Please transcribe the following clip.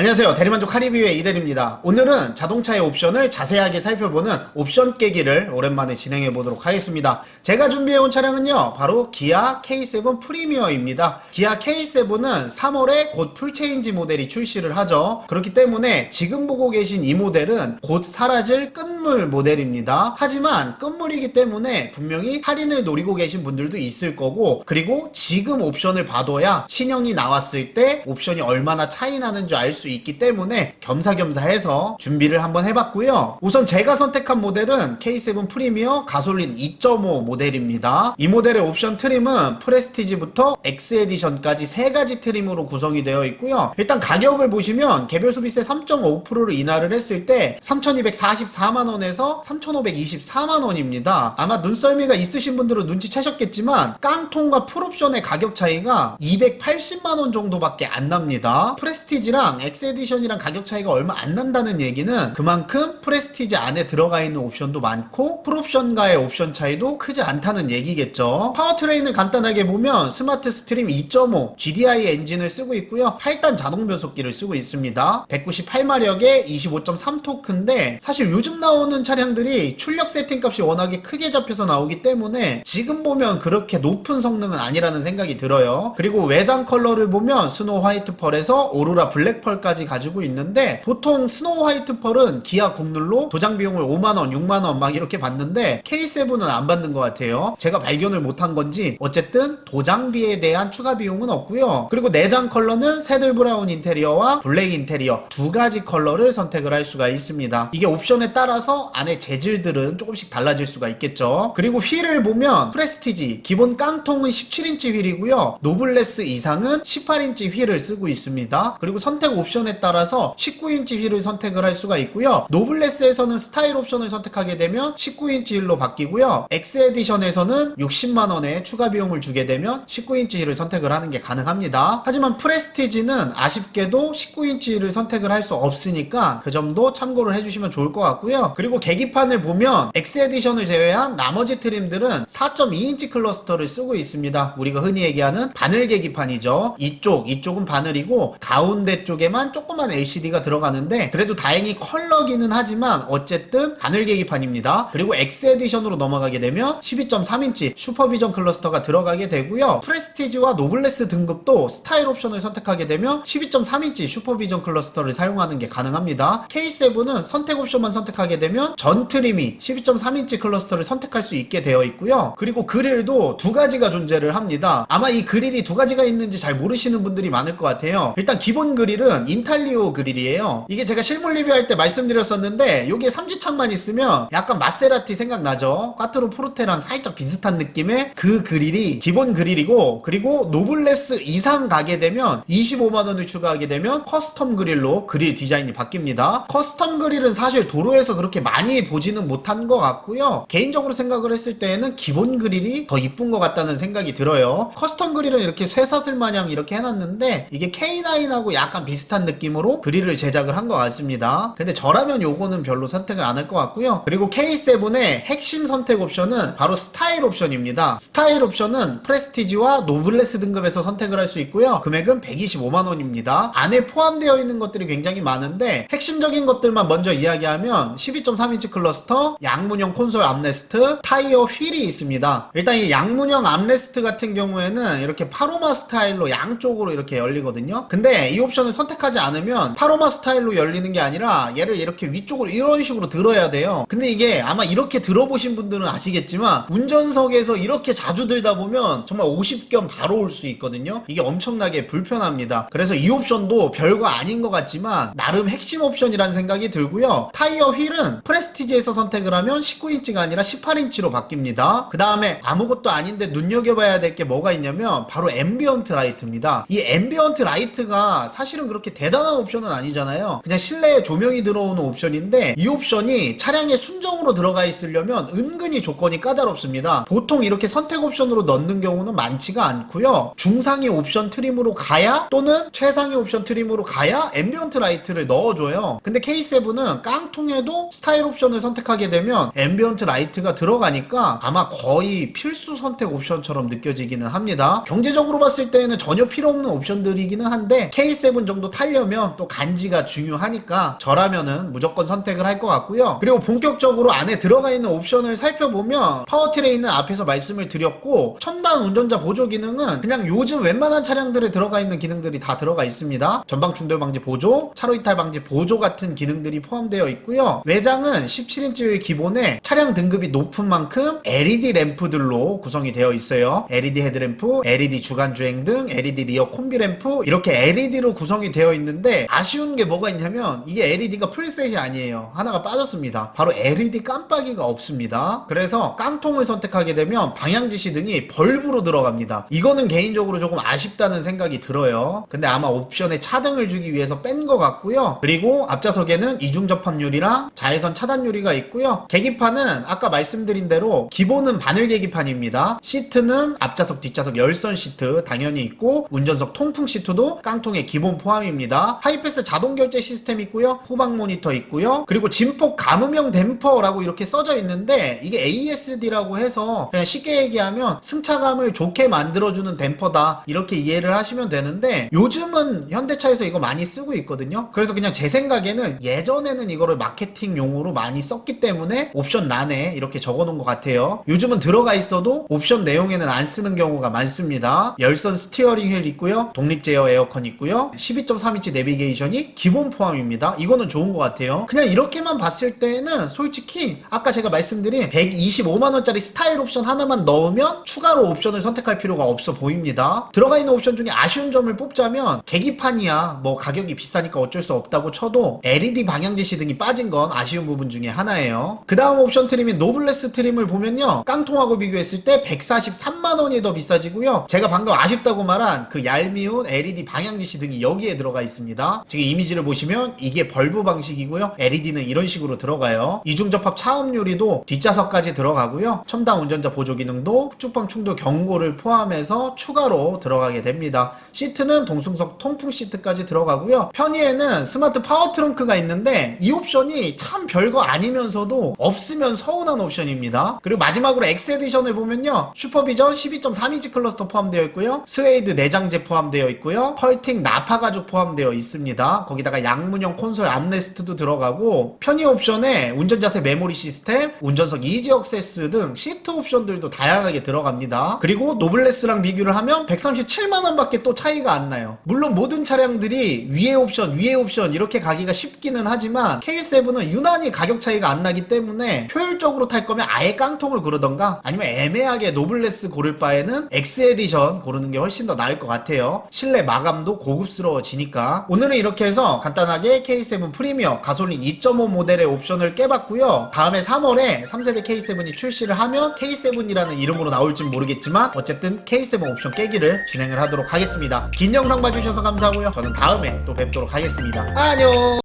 안녕하세요. 대리만족 카리비의 이대리입니다. 오늘은 자동차의 옵션을 자세하게 살펴보는 옵션 깨기를 오랜만에 진행해 보도록 하겠습니다. 제가 준비해 온 차량은요, 바로 기아 K7 프리미어입니다. 기아 K7은 3월에 곧 풀체인지 모델이 출시를 하죠. 그렇기 때문에 지금 보고 계신 이 모델은 곧 사라질 끝물 모델입니다. 하지만 끝물이기 때문에 분명히 할인을 노리고 계신 분들도 있을 거고, 그리고 지금 옵션을 봐둬야 신형이 나왔을 때 옵션이 얼마나 차이 나는 줄 알 수 있기 때문에 겸사겸사 해서 준비를 한번 해봤고요. 우선 제가 선택한 모델은 K7 프리미어 가솔린 2.5 모델입니다. 이 모델의 옵션 트림은 프레스티지부터 X 에디션까지 세 가지 트림으로 구성이 되어 있고요. 일단 가격을 보시면 개별 소비세 3.5%를 인하를 했을 때 3,244만 원에서 3,524만 원입니다. 아마 눈썰미가 있으신 분들은 눈치채셨겠지만 깡통과 풀옵션의 가격 차이가 280만 원 정도밖에 안 납니다. 프레스티지랑 X 에디션이랑 가격 차이가 얼마 안 난다는 얘기는 그만큼 프레스티지 안에 들어가 있는 옵션도 많고 풀옵션과의 옵션 차이도 크지 않다는 얘기겠죠. 파워트레인을 간단하게 보면 스마트 스트림 2.5 GDI 엔진을 쓰고 있고요. 8단 자동 변속기를 쓰고 있습니다. 198마력에 25.3 토크인데 사실 요즘 나오는 차량들이 출력 세팅 값이 워낙에 크게 잡혀서 나오기 때문에 지금 보면 그렇게 높은 성능은 아니라는 생각이 들어요. 그리고 외장 컬러를 보면 스노우 화이트 펄에서 오로라 블랙 펄까지 가지고 있는데 보통 스노우 화이트 펄은 기아 국룰로 도장 비용을 5만원, 6만원 막 이렇게 받는데 K7은 안 받는 것 같아요. 제가 발견을 못한 건지 어쨌든 도장비에 대한 추가 비용은 없고요. 그리고 내장 컬러는 새들 브라운 인테리어와 블랙 인테리어 두 가지 컬러를 선택을 할 수가 있습니다. 이게 옵션에 따라서 안에 재질들은 조금씩 달라질 수가 있겠죠. 그리고 휠을 보면 프레스티지 기본 깡통은 17인치 휠이고요. 노블레스 이상은 18인치 휠을 쓰고 있습니다. 그리고 선택 옵션 에 따라서 19인치 휠을 선택을 할 수가 있고요. 노블레스에서는 스타일 옵션을 선택하게 되면 19인치 휠로 바뀌고요. X 에디션에서는 60만 원의 추가 비용을 주게 되면 19인치 휠을 선택을 하는 게 가능합니다. 하지만 프레스티지는 아쉽게도 19인치 휠을 선택을 할 수 없으니까 그 점도 참고를 해주시면 좋을 것 같고요. 그리고 계기판을 보면 X 에디션을 제외한 나머지 트림들은 4.2인치 클러스터를 쓰고 있습니다. 우리가 흔히 얘기하는 바늘 계기판이죠. 이쪽, 이쪽은 바늘이고 가운데 쪽에만 조그만 LCD가 들어가는데 그래도 다행히 컬러기는 하지만 어쨌든 바늘 계기판입니다. 그리고 X 에디션으로 넘어가게 되면 12.3인치 슈퍼비전 클러스터가 들어가게 되고요. 프레스티지와 노블레스 등급도 스타일 옵션을 선택하게 되면 12.3인치 슈퍼비전 클러스터를 사용하는 게 가능합니다. K7은 선택 옵션만 선택하게 되면 전 트림이 12.3인치 클러스터를 선택할 수 있게 되어 있고요. 그리고 그릴도 두 가지가 존재를 합니다. 아마 이 그릴이 두 가지가 있는지 잘 모르시는 분들이 많을 것 같아요. 일단 기본 그릴은 인탈리오 그릴이에요. 이게 제가 실물 리뷰할 때 말씀드렸었는데 요게 삼지창만 있으면 약간 마세라티 생각나죠? 꽈트로 포르테랑 살짝 비슷한 느낌의 그 그릴이 기본 그릴이고 그리고 노블레스 이상 가게 되면 25만 원을 추가하게 되면 커스텀 그릴로 그릴 디자인이 바뀝니다. 커스텀 그릴은 사실 도로에서 그렇게 많이 보지는 못한 것 같고요. 개인적으로 생각을 했을 때에는 기본 그릴이 더 이쁜 것 같다는 생각이 들어요. 커스텀 그릴은 이렇게 쇠사슬 마냥 이렇게 해놨는데 이게 K9하고 약간 비슷한 느낌으로 그릴을 제작을 한 것 같습니다. 근데 저라면 요거는 별로 선택을 안 할 것 같고요. 그리고 K7의 핵심 선택 옵션은 바로 스타일 옵션입니다. 스타일 옵션은 프레스티지와 노블레스 등급에서 선택을 할 수 있고요. 금액은 125만 원입니다. 안에 포함되어 있는 것들이 굉장히 많은데 핵심적인 것들만 먼저 이야기하면 12.3인치 클러스터, 양문형 콘솔 암레스트, 타이어 휠이 있습니다. 일단 이 양문형 암레스트 같은 경우에는 이렇게 파로마 스타일로 양쪽으로 이렇게 열리거든요. 근데 이 옵션을 선택 하지 않으면 파로마 스타일로 열리는 게 아니라 얘를 이렇게 위쪽으로 이런 식으로 들어야 돼요. 근데 이게 아마 이렇게 들어보신 분들은 아시겠지만 운전석에서 이렇게 자주 들다 보면 정말 50견 바로 올 수 있거든요. 이게 엄청나게 불편합니다. 그래서 이 옵션도 별거 아닌 것 같지만 나름 핵심 옵션이라는 생각이 들고요. 타이어 휠은 프레스티지에서 선택을 하면 19인치가 아니라 18인치로 바뀝니다. 그 다음에 아무것도 아닌데 눈여겨봐야 될 게 뭐가 있냐면 바로 앰비언트 라이트입니다. 이 앰비언트 라이트가 사실은 그렇게 대단한 옵션은 아니잖아요. 그냥 실내에 조명이 들어오는 옵션인데 이 옵션이 차량에 순정으로 들어가 있으려면 은근히 조건이 까다롭습니다. 보통 이렇게 선택 옵션으로 넣는 경우는 많지가 않고요. 중상위 옵션 트림으로 가야 또는 최상위 옵션 트림으로 가야 앰비언트 라이트를 넣어줘요. 근데 K7은 깡통에도 스타일 옵션을 선택하게 되면 앰비언트 라이트가 들어가니까 아마 거의 필수 선택 옵션처럼 느껴지기는 합니다. 경제적으로 봤을 때는 전혀 필요 없는 옵션들이기는 한데 K7 정도 탄력 하려면 또 간지가 중요하니까 저라면은 무조건 선택을 할 것 같고요. 그리고 본격적으로 안에 들어가 있는 옵션을 살펴보면 파워트레인은 앞에서 말씀을 드렸고 첨단 운전자 보조 기능은 그냥 요즘 웬만한 차량들에 들어가 있는 기능들이 다 들어가 있습니다. 전방 충돌 방지 보조, 차로 이탈 방지 보조 같은 기능들이 포함되어 있고요. 외장은 17인치 기본에 차량 등급이 높은 만큼 LED 램프들로 구성이 되어 있어요. LED 헤드램프, LED 주간 주행 등 LED 리어 콤비 램프 이렇게 LED로 구성이 되어 있는 데 아쉬운 게 뭐가 있냐면 이게 LED가 풀셋이 아니에요. 하나가 빠졌습니다. 바로 LED 깜빡이가 없습니다. 그래서 깡통을 선택하게 되면 방향 지시 등이 벌브로 들어갑니다. 이거는 개인적으로 조금 아쉽다는 생각이 들어요. 근데 아마 옵션에 차등을 주기 위해서 뺀 것 같고요. 그리고 앞좌석에는 이중 접합유리랑 자외선 차단 유리가 있고요. 계기판은 아까 말씀드린 대로 기본은 바늘 계기판입니다. 시트는 앞좌석 뒷좌석 열선 시트 당연히 있고 운전석 통풍 시트도 깡통에 기본 포함입니다. 하이패스 자동 결제 시스템 있고요. 후방 모니터 있고요. 그리고 진폭 감음형 댐퍼라고 이렇게 써져 있는데 이게 ASD라고 해서 쉽게 얘기하면 승차감을 좋게 만들어주는 댐퍼다 이렇게 이해를 하시면 되는데 요즘은 현대차에서 이거 많이 쓰고 있거든요. 그래서 그냥 제 생각에는 예전에는 이거를 마케팅 용으로 많이 썼기 때문에 옵션 란에 이렇게 적어놓은 것 같아요. 요즘은 들어가 있어도 옵션 내용에는 안 쓰는 경우가 많습니다. 열선 스티어링 휠 있고요. 독립 제어 에어컨 있고요. 12.3 인치 내비게이션이 기본 포함입니다. 이거는 좋은 것 같아요. 그냥 이렇게만 봤을 때는 솔직히 아까 제가 말씀드린 125만원짜리 스타일 옵션 하나만 넣으면 추가로 옵션을 선택할 필요가 없어 보입니다. 들어가 있는 옵션 중에 아쉬운 점을 뽑자면 계기판이야 뭐 가격이 비싸니까 어쩔 수 없다고 쳐도 LED 방향 지시 등이 빠진 건 아쉬운 부분 중에 하나예요. 그 다음 옵션 트림인 노블레스 트림을 보면요. 깡통하고 비교했을 때 143만원이 더 비싸지고요. 제가 방금 아쉽다고 말한 그 얄미운 LED 방향 지시 등이 여기에 들어가 있 습니다. 지금 이미지를 보시면 이게 벌브 방식이고요. LED는 이런 식으로 들어가요. 이중 접합 차음 유리도 뒷좌석까지 들어가고요. 첨단 운전자 보조 기능도 후축방 충돌 경고를 포함해서 추가로 들어가게 됩니다. 시트는 동승석 통풍 시트까지 들어가고요. 편의에는 스마트 파워 트렁크가 있는데 이 옵션이 참 별거 아니면서도 없으면 서운한 옵션입니다. 그리고 마지막으로 X 에디션을 보면요. 슈퍼비전 12.3인치 클러스터 포함되어 있고요. 스웨이드 내장재 포함되어 있고요. 컬팅 나파 가죽 포함되어 있습니다. 거기다가 양문형 콘솔 암레스트도 들어가고 편의 옵션에 운전자세 메모리 시스템, 운전석 이지 억세스 등 시트 옵션들도 다양하게 들어갑니다. 그리고 노블레스랑 비교를 하면 137만 원밖에 또 차이가 안 나요. 물론 모든 차량들이 위에 옵션, 위에 옵션 이렇게 가기가 쉽기는 하지만 K7은 유난히 가격 차이가 안 나기 때문에 효율적으로 탈 거면 아예 깡통을 고르던가 아니면 애매하게 노블레스 고를 바에는 X 에디션 고르는 게 훨씬 더 나을 것 같아요. 실내 마감도 고급스러워지니 까 오늘은 이렇게 해서 간단하게 K7 프리미어 가솔린 2.5 모델의 옵션을 깨봤고요. 다음에 3월에 3세대 K7이 출시를 하면 K7이라는 이름으로 나올진 모르겠지만 어쨌든 K7 옵션 깨기를 진행을 하도록 하겠습니다. 긴 영상 봐주셔서 감사하고요. 저는 다음에 또 뵙도록 하겠습니다. 안녕!